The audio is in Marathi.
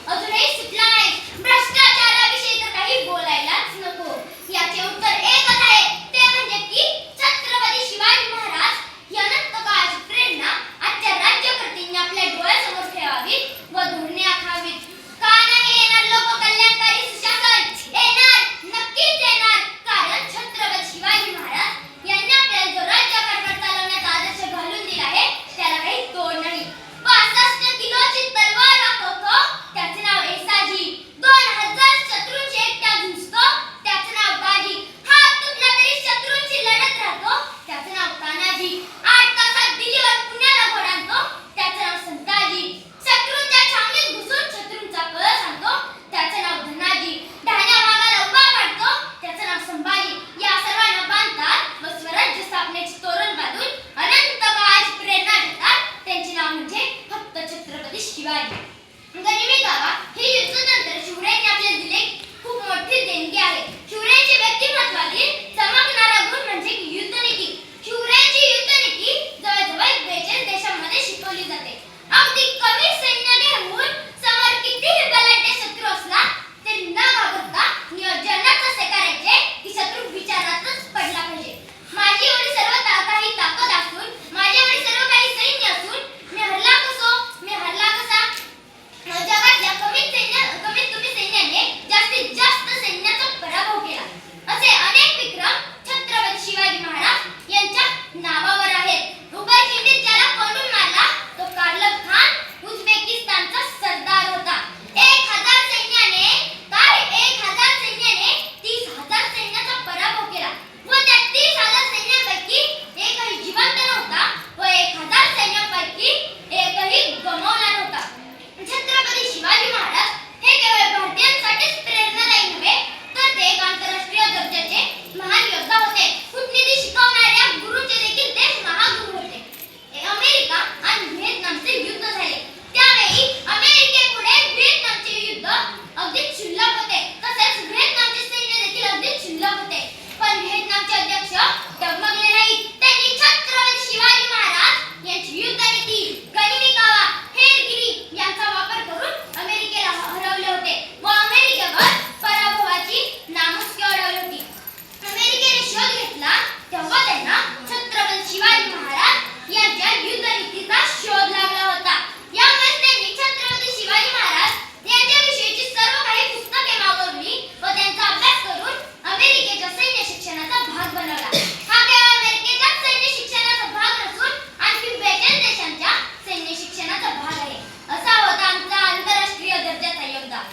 जनतेचा प्रश्न शिक्षणाचा भाग आहे असा होता आमचा आंतरराष्ट्रीय दर्जाचा योगदान.